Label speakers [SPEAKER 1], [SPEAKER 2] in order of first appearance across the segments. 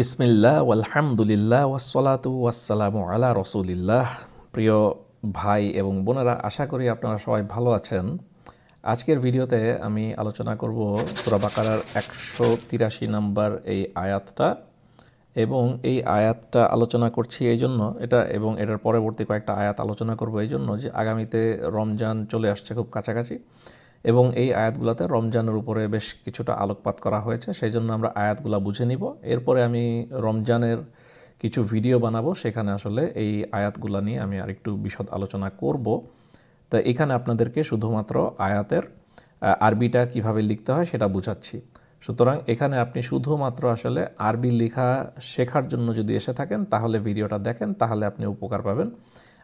[SPEAKER 1] বিসমিল্লাহ আলহামদুলিল্লাহ ওয়াসসালাতু ওয়াসসালামু আলা রসুলিল্লাহ। প্রিয় ভাই এবং বোনেরা, আশা করি আপনারা সবাই ভালো আছেন। আজকের ভিডিওতে আমি আলোচনা করব সুরা বাকারার একশো তিরাশি নাম্বার এই আয়াতটা এবং এই আয়াতটা আলোচনা করছি এই জন্য এটা এবং এটার পরবর্তী কয়েকটা আয়াত আলোচনা করব এই জন্য যে আগামীতে রমজান চলে আসছে খুব কাছাকাছি। এবং এই আয়াতগুলোতে রমজানের উপরে বেশ কিছুটা আলোকপাত করা হয়েছে সেই জন্য আমরা আয়াতগুলো বুঝে নিব। এরপরে আমি রমজানের কিছু ভিডিও বানাবো, সেখানে আসলে এই আয়াতগুলো নিয়ে আমি আরেকটু বিশদ আলোচনা করব। তো এখানে আপনাদেরকে শুধুমাত্র আয়াতের আরবিটা কীভাবে লিখতে হয় সেটা বুঝাচ্ছি। সুতরাং এখানে আপনি শুধুমাত্র আসলে আরবি লেখা শেখার জন্য যদি এসে থাকেন, তাহলে ভিডিওটা দেখেন, তাহলে আপনি উপকার পাবেন।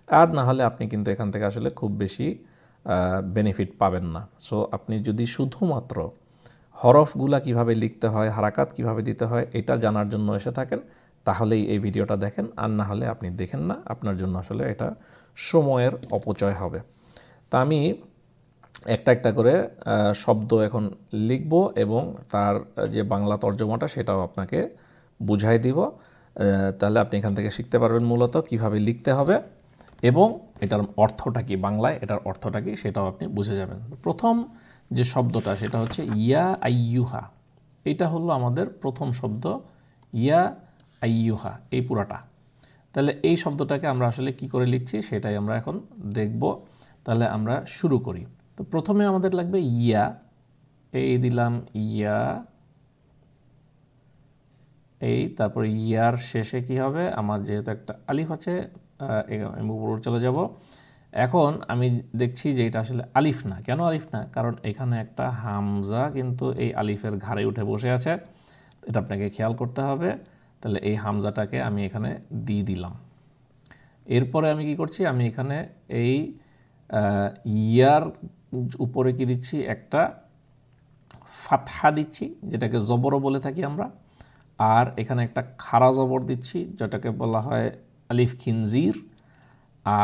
[SPEAKER 1] আর না হলে আপনি কিন্তু এখান থেকে আসলে খুব বেশি বেনিফিট পাবেন না। সো আপনি যদি শুধুমাত্র হরফগুলা কীভাবে লিখতে হয়, হারাকাত কীভাবে দিতে হয়, এটা জানার জন্য এসে থাকেন, তাহলেই এই ভিডিওটা দেখেন, আর না হলে আপনি দেখেন না, আপনার জন্য আসলে এটা সময়ের অপচয় হবে। তা আমি একটা একটা করে শব্দ এখন লিখব এবং তার যে বাংলা তর্জমাটা সেটাও আপনাকে বুঝাই দিব। তাহলে আপনি এখান থেকে শিখতে পারবেন মূলত কীভাবে লিখতে হবে এবং এটার অর্থটা কি? বাংলায় এটার অর্থটা কি? সেটাও আপনি বুঝে যাবেন। প্রথম যে শব্দটা, সেটা হচ্ছে ইয়া আইয়ুহা। এটা হলো আমাদের প্রথম শব্দ, ইয়া আইয়ুহা, এই পুরাটা। তাহলে এই শব্দটাকে আমরা আসলে কি করে লিখছি? সেটাই আমরা এখন দেখব। তাহলে আমরা শুরু করি। তো প্রথমে আমাদের লাগবে ইয়া। এই দিলাম ইয়া। এই তারপরে ইয়ার শেষে কি হবে? আমার যেহেতু একটা আলিফ আছে আমি চলে যাব। এখন আমি দেখছি যে এটা আসলে আলিফ না। কেন আলিফ না? কারণ এখানে একটা হামজা কিন্তু এই আলিফের ঘাড়ে উঠে বসে আছে। এটা আপনাকে খেয়াল করতে হবে। তাহলে এই হামজাটাকে আমি এখানে দিয়ে দিলাম। এরপরে আমি কি করছি? আমি এখানে এই ইয়ার উপরে কি দিচ্ছি? একটা ফাতহা দিচ্ছি, যেটাকে জবরও বলে থাকি আমরা। আর এখানে একটা খাড়া জবর দিচ্ছি, যেটাকে বলা হয় আলিফ খিনজির,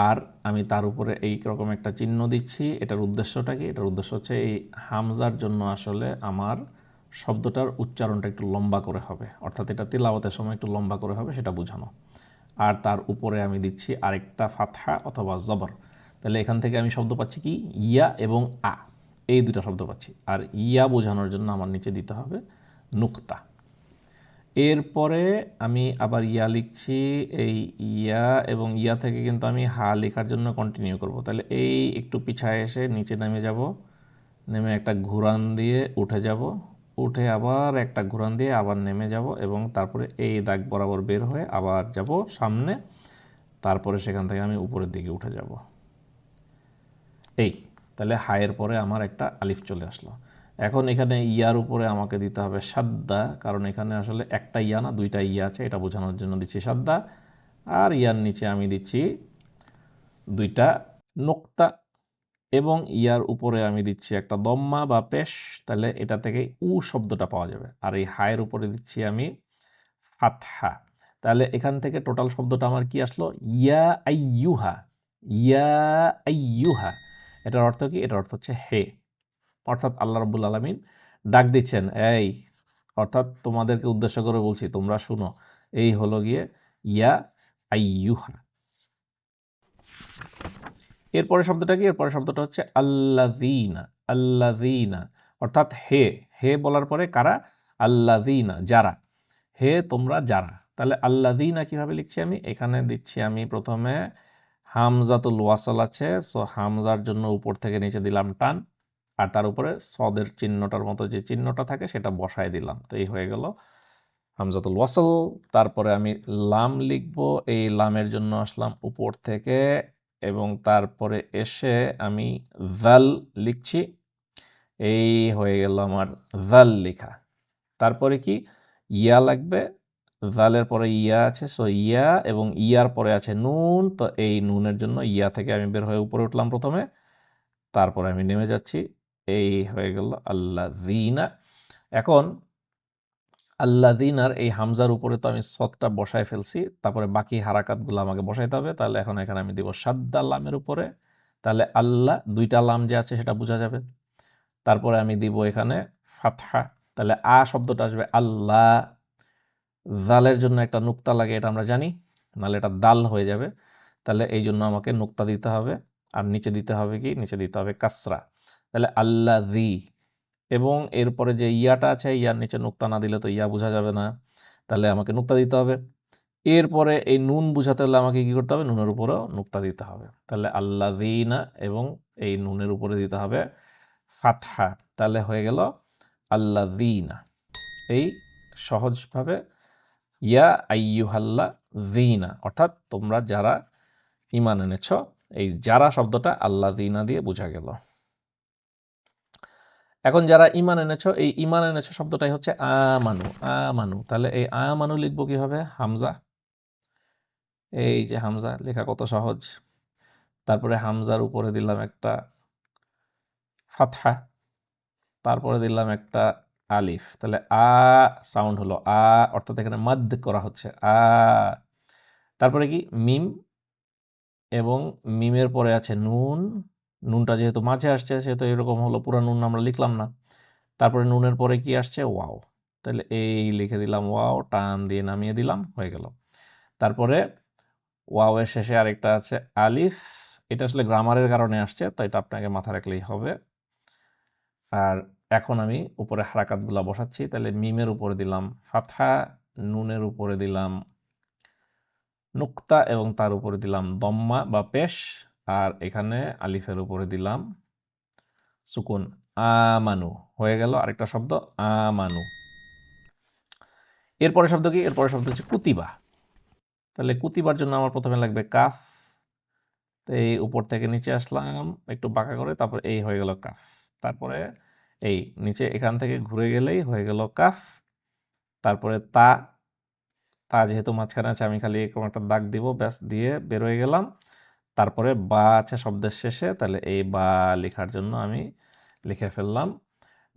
[SPEAKER 1] আর আমি তার উপরে এই রকম একটা চিহ্ন দিচ্ছি। এটার উদ্দেশ্যটা কি? এটার উদ্দেশ্য হচ্ছে এই হামজার জন্য আসলে আমার শব্দটার উচ্চারণটা একটু লম্বা করে হবে। অর্থাৎ এটা তিলাওয়াতের সময় একটু লম্বা করে হবে, সেটা বোঝানো। আর তার উপরে আমি দিচ্ছি আরেকটা ফাথা অথবা জবর। তাহলে এখান থেকে আমি শব্দ পাচ্ছি কি? ইয়া এবং আ, এই দুটো শব্দ পাচ্ছি। আর ইয়া বোঝানোর জন্য আমার নিচে দিতে হবে নুক্তা। এরপরে আমি আবার ইয়া লিখছি, এই ইয়া এবং ইয়া থেকে কিন্তু আমি হা লেখার জন্য কন্টিনিউ করব। তাহলে এই একটু পিছায় এসে নিচে নেমে যাব, নেমে একটা ঘুরান দিয়ে উঠে যাব, উঠে আবার একটা ঘুরান দিয়ে আবার নেমে যাব এবং তারপরে এই দাগ বরাবর বের হয়ে আবার যাব সামনে, তারপরে সেখান থেকে আমি উপরের দিকে উঠে যাব। এই, তাহলে হায়ের পরে আমার একটা আলিফ চলে আসলো। এখন এখানে ইয়ার উপরে আমাকে দিতে হবে সাদ্দা, কারণ এখানে আসলে একটা ইয়া না, দুইটা ইয়া আছে, এটা বোঝানোর জন্য দিচ্ছি সাদ্দা। আর ইয়ার নিচে আমি দিচ্ছি দুইটা নোক্তা, এবং ইয়ার উপরে আমি দিচ্ছি একটা দম্মা বা পেশ, তাহলে এটা থেকে উ শব্দটা পাওয়া যাবে। আর এই হায়ের উপরে দিচ্ছি আমি ফাতহা। তাহলে এখান থেকে টোটাল শব্দটা আমার কি আসলো? ইয়া আইয়ুহা ইয়া আইয়ুহা। এটার অর্থ কি? এটার অর্থ হচ্ছে হে। অর্থাৎ আল্লাহ রব্বুল আলমিন ডাক দিচ্ছেন, এই, অর্থাৎ তোমাদেরকে উদ্দেশ্য করে বলছি, তোমরা শুনো, এই হলো গিয়ে ইয়া আইয়ুহা। এরপরে শব্দটা কি? এরপরে শব্দটা হচ্ছে আল্লাজিনা আল্লাজিনা অর্থাৎ হে হে বলার পরে কারা? আল্লাজিনা যারা। হে, তোমরা যারা। তাহলে আল্লাজিনা কীভাবে লিখছি আমি? এখানে দিচ্ছি আমি প্রথমে হামজাতুল ওয়াসাল আছে, সো হামজার জন্য উপর থেকে নিচে দিলাম টান। আর তার উপরে সদের চিহ্নটার মতো যে চিহ্নটা থাকে সেটা বসায় দিলাম। তো এই হয়ে গেল হামজাতুল ওয়াসল। তারপরে আমি লাম লিখব। এই লামের জন্য আসলাম উপর থেকে এবং তারপরে এসে আমি জাল লিখছি। এই হয়ে গেল আমার জাল লেখা। তারপরে কি? ইয়া লাগবে। জালের পরে ইয়া আছে সো ইয়া এবং ইয়ার পরে আছে নুন। তো এই নুনের জন্য ইয়া থেকে আমি বের হয়ে উপরে উঠলাম প্রথমে। তারপরে আমি নেমে যাচ্ছি। এই হয়ে গেল আল্লাহ জিনা এখন আল্লাহ জিনার এই হামজার উপরে তো আমি সৎটা বসায় ফেলছি, তারপরে বাকি হারাকাতগুলো আমাকে বসাইতে হবে, তাহলে এখন এখানে আমি দিব সাদ্দা লামের উপরে, তাহলে আল্লাহ, দুইটা লাম যে আছে সেটা বোঝা যাবে। তারপরে আমি দিব এখানে ফাতহা, তাহলে আ শব্দটা আসবে আল্লাহ। জালের জন্য একটা নুক্তা লাগে, এটা আমরা জানি, নাহলে এটা দাল হয়ে যাবে। তাহলে এই জন্য আমাকে নুক্তা দিতে হবে, আর নিচে দিতে হবে কি? নিচে দিতে হবে কাসরা। তাহলে আল্লা জি এবং এরপরে যে ইয়াটা আছে, ইয়ার নিচে নুক্তা না দিলে তো ইয়া বোঝা যাবে না। তাহলে আমাকে নুক্তা দিতে হবে। এরপরে এই নুন বুঝাতে হলে আমাকে কি করতে হবে? নুনের উপরেও নুক্তা দিতে হবে। তাহলে আল্লা জিনা এবং এই নুনের উপরে দিতে হবে ফাতহা। তাহলে হয়ে গেল আল্লা জিনা এই সহজভাবে ইয়া আইয়ুহাল্লা জিনা অর্থাৎ তোমরা যারা ইমান এনেছ, এই যারা শব্দটা আল্লাহ জিনা দিয়ে বোঝা গেল। এখন যারা ইমান এনেছো, এই ইমান এনেছো শব্দটাই হচ্ছে আমানু আমানু। তাহলে এই আমানু লিখব কি হবে হামজা। এই যে হামজা, লেখা কত সহজ। তারপরে হামজার উপরে দিলাম একটা ফাতহা। তারপরে দিলাম একটা আলিফ। তাহলে আ সাউন্ড হলো আ, অর্থাৎ এখানে মাদ করা হচ্ছে আ। তারপরে কি? মিম এবং মিমের পরে আছে নুন। নুনটা যেহেতু মাঝে আসছে, সেহেতু এরকম হলো, পুরো নুন আমরা লিখলাম না। তারপরে নুনের পরে কি আসছে? ওয়াও। তাহলে এই লিখে দিলাম, ওয়াও, টান দিয়ে নামিয়ে দিলাম, হয়ে গেল। তারপরে ওয়াও এর শেষে আরেকটা আছে, আলিফ। এটা আসলে গ্রামারের কারণে আসছে তো এটা আপনাকে মাথা রাখলেই হবে। আর এখন আমি উপরে হারাকাতগুলো বসাচ্ছি তাহলে মিমের উপরে দিলাম ফাথা নুনের উপরে দিলাম নুক্তা এবং তার উপরে দিলাম দম্মা বা পেশ। আর এখানে আলিফের উপরে দিলাম সুকুন, আমানু। হয়ে গেল আরেকটা শব্দ, আমানু। এরপরে শব্দ কি? এরপরে শব্দ হচ্ছে কুতিবা। তাহলে কুতিবার জন্য আমার প্রথমে লাগবে কাফ। তো এই উপর থেকে নিচে আসলাম, একটু বাঁকা করে, তারপর এই হয়ে গেল কাফ। তারপরে এই নিচে এখান থেকে ঘুরে গেলেই হয়ে গেল কাফ। তারপরে তা তা যেহেতু মাঝখানে আছে, আমি খালি এরকম একটা দাগ দিব, ব্যাস, দিয়ে বেরোয় গেলাম। তারপরে বা আছে শব্দের শেষে, তাহলে এই বা লেখার জন্য আমি লিখে ফেললাম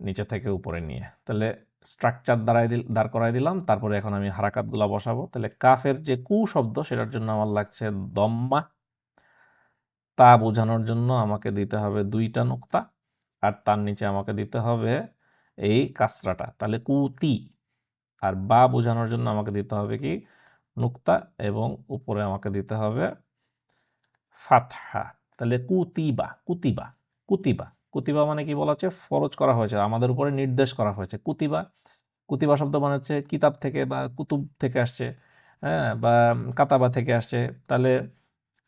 [SPEAKER 1] নিচে থেকে উপরে নিয়ে। তাহলে স্ট্রাকচার দাঁড়াই দিল, দাঁড় করাই দিলাম, তারপরে এখন আমি হারাকাতগুলো বসাবো। তাহলে কাফের যে কু শব্দ, সেটার জন্য আমার লাগছে দম্মা। তা বোঝানোর জন্য আমাকে দিতে হবে দুইটা নোক্তা, আর তার নিচে আমাকে দিতে হবে এই কাসরাটা। তাহলে কুতি, আর বা বোঝানোর জন্য আমাকে দিতে হবে কি? নুক্তা, এবং উপরে আমাকে দিতে হবে ফাতহা। তাহলে কুতিবা কুতিবা কুতিবা। কুতিবা মানে কি বলা হচ্ছে? ফরজ করা হয়েছে। আমাদের উপরে নির্দেশ করা হয়েছে। কুতিবা কুতিবা শব্দ মানে হচ্ছে কিতাব থেকে বা কুতুব থেকে আসছে হ্যাঁ বা কাতাবা থেকে আসছে। তাহলে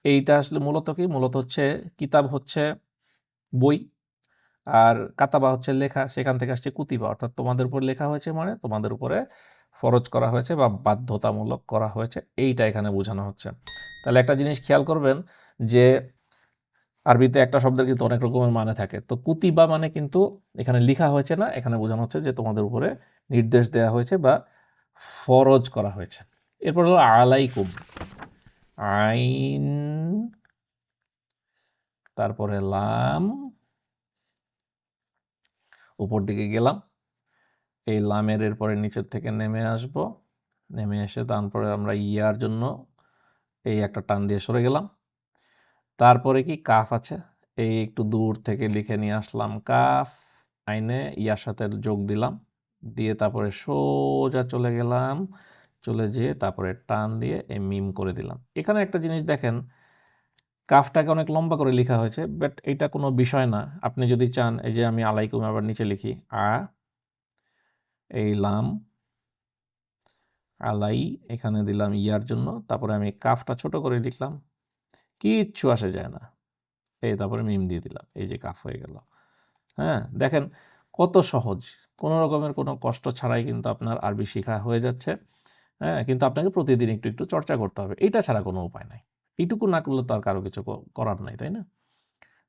[SPEAKER 1] এইটা আসলে মূলত কি? মূলত হচ্ছে কিতাব হচ্ছে বই আর কাতাবা হচ্ছে লেখা। সেখান থেকে আসছে কুতিবা। অর্থাৎ তোমাদের উপর লেখা হয়েছে মানে তোমাদের উপরে ফরজ করা হয়েছে বা বাধ্যতামূলক করা হয়েছে। এইটা এখানে বোঝানো হচ্ছে। তাহলে একটা জিনিস খেয়াল করবেন যে আরবিতে একটা শব্দের কিন্তু অনেক রকমের মানে থাকে। তো কুতিবা মানে কিন্তু এখানে লিখা হয়েছে না, এখানে বোঝানো হচ্ছে যে তোমাদের উপরে নির্দেশ দেওয়া হয়েছে বা ফরজ করা হয়েছে। এরপর হলো আলাইকুম, আইন, তারপরে লাম, উপর দিকে গেলাম, এই লামের এরপরে নিচের থেকে নেমে আসব, নেমে এসে তারপরে আমরা ইয়ার জন্য এই একটা টান দিয়ে সরে গেলাম। তারপরে কি কাফ আছে? এই একটু দূর থেকে লিখে নিয়ে আসলাম কাফ, আইনে ইয়ার সাথে যোগ দিলাম। দিয়ে তারপরে সোজা চলে গেলাম। চলে যেয়ে তারপরে টান দিয়ে এই মিম করে দিলাম। এখানে একটা জিনিস দেখেন, কাফটাকে অনেক লম্বা করে লেখা হয়েছে, বাট এটা কোনো বিষয় না। আপনি যদি চান, এই যে আমি আলাইকুম আবার নিচে লিখি, আ, এই লাম আলাই, এখানে দিলাম ইয়ার জন্য, তারপরে আমি কাফটা ছোট করে লিখলাম। কিচ্ছু আসে যায় না। এই তারপরে মিম দিয়ে দিলাম, এই যে কাফ হয়ে গেল। হ্যাঁ দেখেন কত সহজ। কোনো রকমের কোনো কষ্ট ছাড়াই কিন্তু আপনার আরবি শেখা হয়ে যাচ্ছে। হ্যাঁ কিন্তু আপনাকে প্রতিদিন একটু একটু চর্চা করতে হবে। এটা ছাড়া কোনো উপায় নাই। এইটুকু না করলে তো আর কারও কিছু করার নাই, তাই না?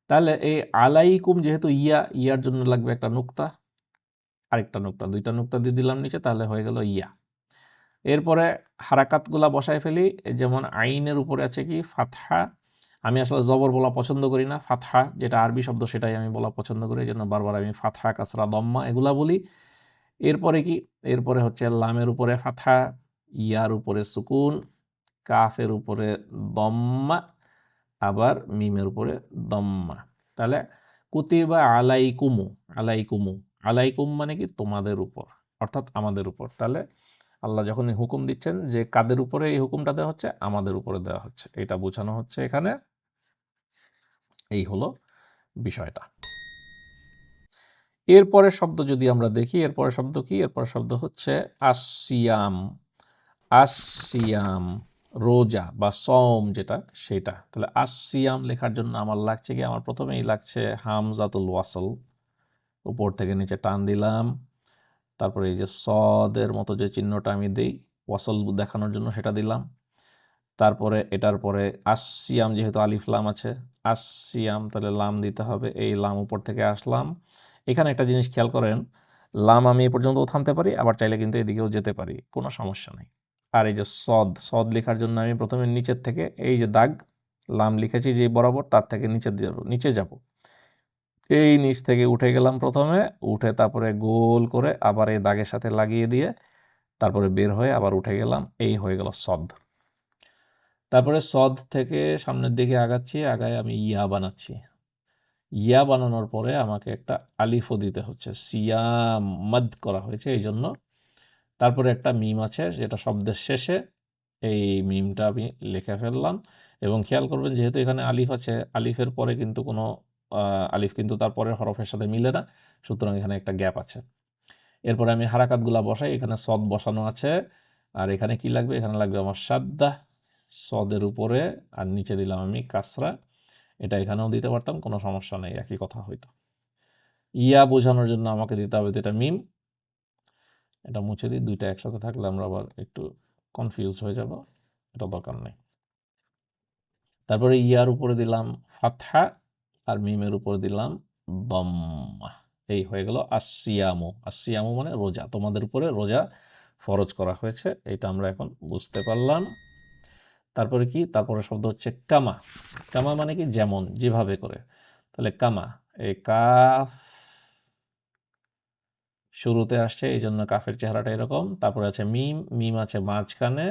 [SPEAKER 1] তাহলে এই আলাইকুম যেহেতু ইয়া, ইয়ার জন্য লাগবে একটা নুক্তা, আরেকটা নুক্তা, দুইটা নুক্তা দিয়ে দিলাম নিচে, তাহলে হয়ে গেল ইয়া। এরপরে হারাকাতগুলা বসায় ফেলি যেমন আইনের উপরে আছে কি, ফাতহা। আমি আসলে জবর বলা পছন্দ করি না, ফাতহা, যেটা আরবি শব্দ সেটাই আমি বলা পছন্দ করি, এই জন্য বারবার আমি ফাতহা, কাসরা, দম্মা এগুলা বলি। এরপরে কি, এরপরে হচ্ছে লামের উপরে ফাতহা, ইয়ার উপরে সুকুন, কাফের উপরে দম্মা, আবার মিমের উপরে দম্মা। তাহলে কুতিবা আলাইকুমু আলাইকুমু, আলাইকুম মানে কি তোমাদের উপর, অর্থাৎ আমাদের উপর। তাহলে আল্লাহ যখন হুকুম দিচ্ছেন যে কাদের উপরে এই হুকুমটা দেওয়া হচ্ছে, আমাদের উপরে দেওয়া হচ্ছে। এটা বোঝানো হচ্ছে এখানে। এই হলো বিষয়টা। এরপরের শব্দ যদি আমরা দেখি, এরপরের শব্দ কি? এরপরের শব্দ হচ্ছে আসিয়াম আসিয়াম রোজা বা সম যেটা, সেটা। তাহলে আসিয়াম লেখার জন্য আমার লাগছে কি? আমার প্রথমেই লাগছে হামজাতুল ওয়াসল। উপর থেকে নিচে টান দিলাম। তারপরে এই যে সদের মতো যে চিহ্নটা আমি দিই, ওয়াসল দেখানোর জন্য সেটা দিলাম। তারপরে এটার পরে আসিয়াম যেহেতু আলিফ লাম আছে আসিয়াম তাহলে লাম দিতে হবে, এই লাম উপর থেকে আসলাম। এখানে একটা জিনিস খেয়াল করেন, লাম আমি এ পর্যন্তও থামতে পারি, আবার চাইলে কিন্তু এদিকেও যেতে পারি, কোনো সমস্যা নেই। আর এই যে সদ সদ লেখার জন্য আমি প্রথমে নিচের থেকে এই যে দাগ, লাম লিখেছি যে বরাবর, তার থেকে নিচে নিচে যাব। এই নিচ থেকে উঠে গেলাম প্রথমে, উঠে তারপরে গোল করে আবার এই দাগের সাথে লাগিয়ে দিয়ে তারপরে বের হয়ে আবার উঠে গেলাম। এই হয়ে গেল সদ। তারপরে সদ থেকে সামনের দিকে আগাচ্ছি, আগায় আমি ইয়া বানাচ্ছি। ইয়া বানানোর পরে আমাকে একটা আলিফও দিতে হচ্ছে। সিয়াম মদ করা হয়েছে এই জন্য তারপরে একটা মিম আছে, যেটা শব্দের শেষে এই মিমটা আমি লিখে ফেললাম। এবং খেয়াল করবেন, যেহেতু এখানে আলিফ আছে, আলিফের পরে কিন্তু কোনো আলিফ কিন্তু তার পরের হরফের সাথে মিলে না, সুতরাং এখানে একটা গ্যাপ আছে। এরপরে আমি হারাকাতগুলা বসাই, এখানে সদ বসানো আছে। আর এখানে কি লাগবে? এখানে লাগবে আমার সাদ্দা সদের উপরে, আর নিচে দিলাম আমি কাসরা। এটা এখানেও দিতে পারতাম, কোনো সমস্যা নেই, একই কথা হইতো। ইয়া বোঝানোর জন্য আমাকে দিতে হবে এটা মিম। এটা মুছে দিই, দুইটা একসাথে থাকলে আমরা আবার একটু কনফিউজ হয়ে যাব, এটা দরকার নেই। তারপরে ইয়ার উপরে দিলাম ফাতহা আর মিমের উপর দিলাম দম্মা এই হয়ে গেল আসিয়ামু আসিয়ামু মানে রোজা, তোমাদের উপরে রোজা ফরজ করা হয়েছে, এটা আমরা এখন বুঝতে পারলাম। তারপরে কি? তারপরে শব্দ হচ্ছে কামা। কামা মানে কি? যেমন, যেভাবে করে। তাহলে কামা, এই কাফ শুরুতে আসছে এই জন্য কাফের চেহারাটা এরকম। তারপরে আছে মিম মিম আছে মাঝখানে,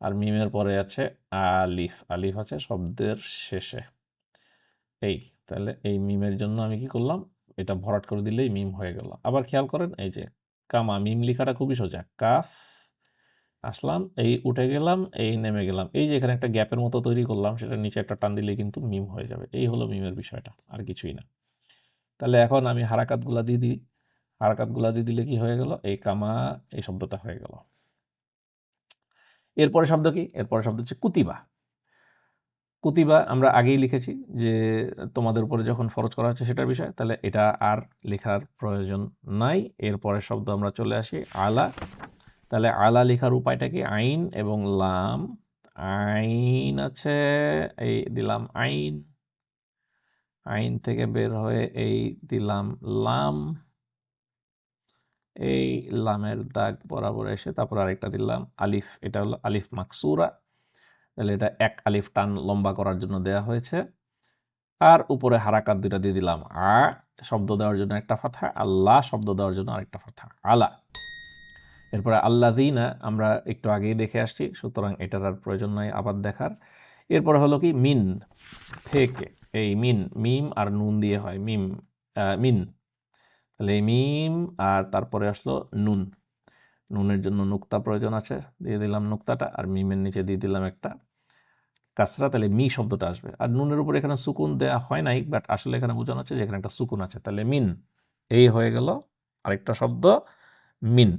[SPEAKER 1] আর মিমের পরে আছে আলিফ। আলিফ আছে শব্দের শেষে। এই, তাহলে এই মিমের জন্য আমি কি করলাম? এটা ভরাট করে দিলেই মিম হয়ে গেল। আবার খেয়াল করেন, এই যে কামা, মিম লিখাটা খুবই সোজা। কাফ, আসলাম, এই উঠে গেলাম, এই নেমে গেলাম। এই যে এখানে একটা গ্যাপের মতো তৈরি করলাম, সেটা নিচে একটা টান দিলে কিন্তু মিম হয়ে যাবে। এই হলো মিমের বিষয়টা, আর কিছুই না। তাহলে এখন আমি হারাকাতগুলা দিয়ে দিই। হারাকাতগুলা দিয়ে দিলে কি হয়ে গেল? এই কামা, এই শব্দটা হয়ে গেল। এরপরে শব্দ কি? এরপরে শব্দ হচ্ছে কুতিবা। কুতিবা আমরা আগেই লিখেছি যে, তোমাদের উপরে যখন ফরজ করা হচ্ছে সেটার বিষয়, তাহলে এটা আর লেখার প্রয়োজন নাই। এরপরের শব্দ আমরা চলে আসি, আলা। তাহলে আলা লেখার উপায়টা কি? আইন এবং লাম। আইন আছে, এই দিলাম আইন। আইন থেকে বের হয়ে এই দিলাম লাম। এই লামের দাগ বরাবর এসে তারপর আরেকটা দিলাম আলিফ। এটা হলো আলিফ মাকসুরা। তাহলে এটা এক আলিফ টান লম্বা করার জন্য দেয়া হয়েছে। আর উপরে হারাকাত দুইটা দিয়ে দিলাম। আ শব্দ দেওয়ার জন্য একটা ফাথা। আল্লাহ শব্দ দেওয়ার জন্য আরেকটা ফাথা। আলা। এরপরে আল্লাদিনা আমরা একটু আগেই দেখে আসছি, সুতরাং এটার আর প্রয়োজন নয় আবার দেখার। এরপরে হলো কি? মিন। থেকে। এই মিন, মিম আর নুন দিয়ে হয়। মিম মিন। তাহলে মিম আর তারপরে আসলো নুন। নুনের জন্য নুক্তা প্রয়োজন আছে, দিয়ে দিলাম নুক্তাটা আর মিমের নিচে দিয়ে দিলাম একটা কাসরা তাহলে মি শব্দটা আসবে। আর নুনের উপর এখানে সুকুন দেওয়া হয় নাই বাট আসলে এখানে বোঝানো হচ্ছে যে এখানে একটা সুকুন আছে। তাহলে মিন, এই হয়ে গেল আরেকটা শব্দ, মিন।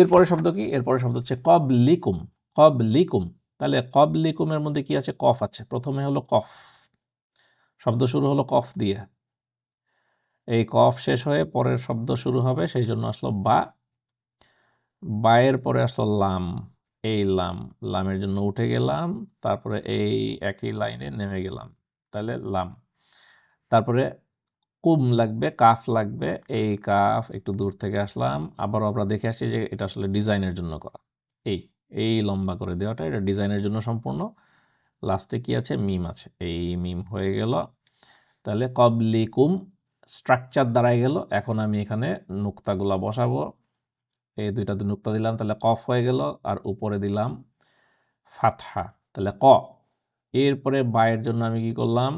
[SPEAKER 1] এরপরে শব্দ কি? এরপরে শব্দ হচ্ছে কব লিকুম কব লিকুম তাহলে কব লিকুমের মধ্যে কি আছে? কফ আছে। প্রথমে হলো কফ, শব্দ শুরু হলো কফ দিয়ে। এই কফ শেষ হয়ে পরের শব্দ শুরু হবে, সেই জন্য আসলো বা। বায়ের পরে আসলো লাম, এই লাম। লামের জন্য উঠে গেলাম, তারপরে এই একই লাইনে নেমে গেলাম। তাহলে লাম। তারপরে কুম লাগবে, কাফ লাগবে, এই কাফ একটু দূর থেকে আসলাম। আবারও আমরা দেখে আসছি যে এটা আসলে ডিজাইনের জন্য করা। এই এই লম্বা করে দেওয়াটা, এটা ডিজাইনের জন্য সম্পূর্ণ। লাস্টে কি আছে? মিম আছে। এই মিম হয়ে গেল। তাহলে কবলিকুম স্ট্রাকচার দাঁড়ায় গেল। এখন আমি এখানে নুক্তাগুলা বসাবো। এই দুইটা নুক্তা দিলাম, তাহলে কফ হয়ে গেল। আর উপরে দিলাম ফাতহা, তাহলে ক। এরপরে বায়ের জন্য আমি কি করলাম?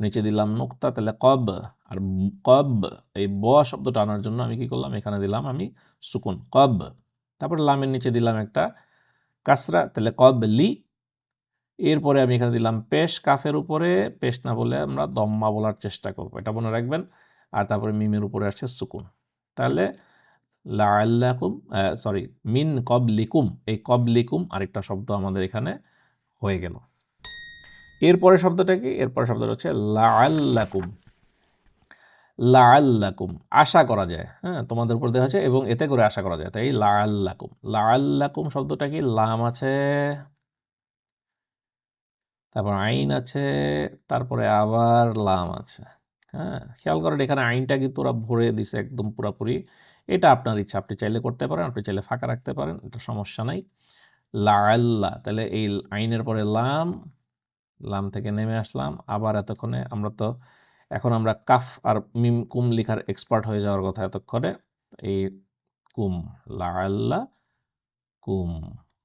[SPEAKER 1] নিচে দিলাম নুক্তা, তাহলে কব। আর কব, এই ব শব্দটা আনার জন্য আমি কি করলাম? এখানে দিলাম আমি সুকুন, কব। তারপর লামের নিচে দিলাম একটা কাসরা, তাহলে কব লি এরপরে আমি এখানে দিলাম পেশ কাফের উপরে, পেশ না বলে আমরা দম্মা বলার চেষ্টা করব। এটা মনে রাখবেন। আর তারপরে মিমের উপরে আসছে সুকুন। তাহলে লাআল্লাকুম সরি মিন কবলিকুম, এই কবলিকুম আরেকটা শব্দ আমাদের এখানে হয়ে গেল। এরপরে শব্দটা কি? এরপরে শব্দটা হচ্ছে লাআল্লাকুম। লাআল্লাকুম, আশা করা যায়। হ্যাঁ তোমাদের উপর দেওয়া হয়েছে এবং এতে করে আশা করা যায়। তাই লাআল্লাকুম। লাআল্লাকুম শব্দটা কি? লাম আছে। তারপর আইন আছে, তারপরে আবার লাম আছে। হ্যাঁ খেয়াল করেন এখানে আইনটা কিন্তু ওরা ভরে দিছে একদম পুরাপুরি। এটা আপনার ইচ্ছা, আপনি চাইলে করতে পারেন, আপনি চাইলে ফাঁকা রাখতে পারেন, এটা সমস্যা নাই। লাআল্লা, তাহলে এই আইনের পরে লাম লাম থেকে নেমে আসলাম। আবার এতক্ষণে আমরা তো, এখন আমরা কাফ আর মিম কুম লিখার এক্সপার্ট হয়ে যাওয়ার কথা এতক্ষণে, এই কুম, লাআল্লা কুম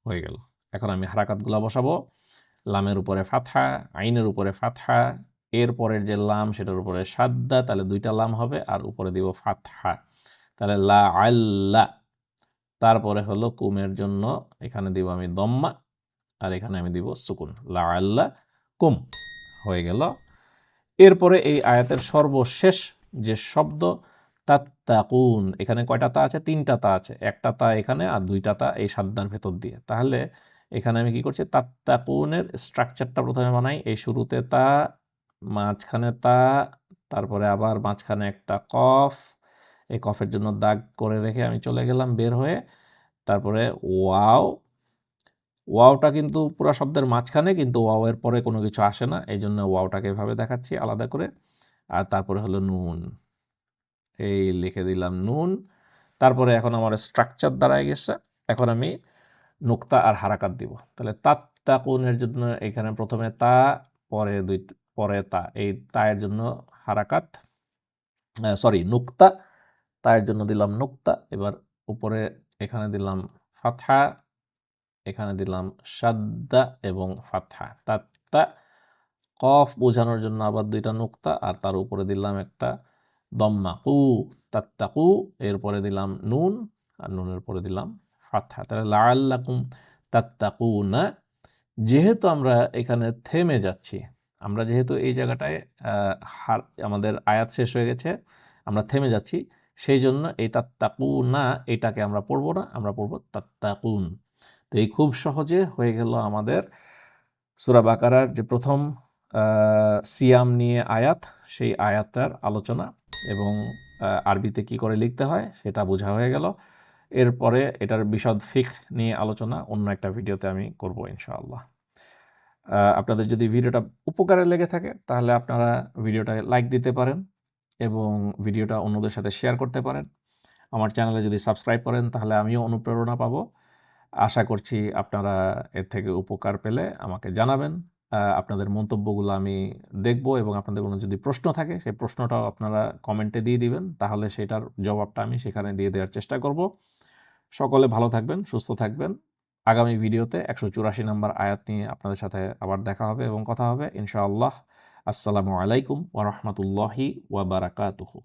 [SPEAKER 1] হয়ে গেল। এখন আমি হারাকাতগুলো বসাবো। লামের উপরে ফাথা আইনের উপরে ফাথা এর পরের যে লাম সেটার উপরে সাদ্দা, তাহলে দুইটা লাম হবে আর উপরে দিব ফাথা তাহলে লা আল্লা, তারপরে হলো কুমের জন্য এখানে দিব আমি দম্মা আর এখানে আমি দিব সুকুন। লা আল্লা, কুম হয়ে গেল। এরপরে এই আয়াতের সর্বশেষ যে শব্দ, তাত্তাকুন, এখানে কয়টা তা আছে? তিনটা তা আছে। একটা তা এখানে আর দুইটা তা এই সাদ্দার ভেতর দিয়ে। তাহলে এখানে আমি কি করছি? তাত্তাকুনের স্ট্রাকচারটা প্রথমে বানাই। এই শুরুতে তা, মাঝখানে তা, তারপরে আবার মাঝখানে একটা কফ। এই কফের জন্য দাগ করে রেখে আমি চলে গেলাম বের হয়ে। তারপরে ওয়াও। ওয়াওটা কিন্তু পুরো শব্দের মাঝখানে, কিন্তু ওয়াও এর পরে কোনো কিছু আসে না। এই জন্য ওয়াওটাকে এভাবে দেখাচ্ছি আলাদা করে। আর তারপরে হলো নুন। এই লিখে দিলাম নুন। তারপরে এখন আমার স্ট্রাকচার দাঁড়ায় গেছে। এখন আমি নোক্তা আর হারাকাত দিব। তাহলে তাত তাত্তাকুনের জন্য? এখানে প্রথমে তা, পরে দুই, পরে তা। এই তায়ের জন্য হারাকাত সরি নুক্তা, তায়ের জন্য দিলাম নুক্তা। এবার উপরে এখানে দিলাম ফাথা এখানে দিলাম সাদ্দা এবং ফাথা তাত্তা কফ বোঝানোর জন্য আবার দুইটা নুক্তা আর তার উপরে দিলাম একটা দম্মা কু তাত্তাকু, এরপরে দিলাম নুন, আর নুনের পরে দিলাম ফাথা তাহলে লাআল্লাকুম তাত্তাকুনা, যেহেতু আমরা এখানে থেমে যাচ্ছি, আমরা যেহেতু এই জায়গাটায় আমাদের আয়াত শেষ হয়ে গেছে, আমরা থেমে যাচ্ছি, সেই জন্য এই তাত্তাকুনা, এটাকে আমরা পড়ব না, আমরা পড়ব তাত্তাকুন। তো এই খুব সহজে হয়ে গেল আমাদের সূরা বাকারার যে প্রথম সিয়াম নিয়ে আয়াত, সেই আয়াতটার আলোচনা এবং আরবিতে কি করে লিখতে হয়, সেটা বোঝা হয়ে গেল। এরপরে এটার বিশদ ফিক নিয়ে আলোচনা অন্য একটা ভিডিওতে আমি করব ইনশাআল্লাহ। আপনাদের যদি ভিডিওটা উপকারে লেগে থাকে, তাহলে আপনারা ভিডিওটা লাইক দিতে পারেন এবং ভিডিওটা অন্যদের সাথে শেয়ার করতে পারেন। আমার চ্যানেলে যদি সাবস্ক্রাইব করেন, তাহলে আমিও অনুপ্রেরণা পাবো। আশা করছি আপনারা এর থেকে উপকার পেলে আমাকে জানাবেন। আপনাদের মন্তব্যগুলো আমি দেখব এবং আপনাদের কোনো যদি প্রশ্ন থাকে, সেই প্রশ্নটাও আপনারা কমেন্টে দিয়ে দিবেন। তাহলে সেটার জবাবটা আমি সেখানে দিয়ে দেওয়ার চেষ্টা করব। সকলে ভালো থাকবেন, সুস্থ থাকবেন। আগামী ভিডিওতে একশো চুরাশি নম্বর আয়াত নিয়ে আপনাদের সাথে আবার দেখা হবে এবং কথা হবে। ইনশাআল্লাহ। আসসালামু আলাইকুম ওয়া বারাকাতুহু।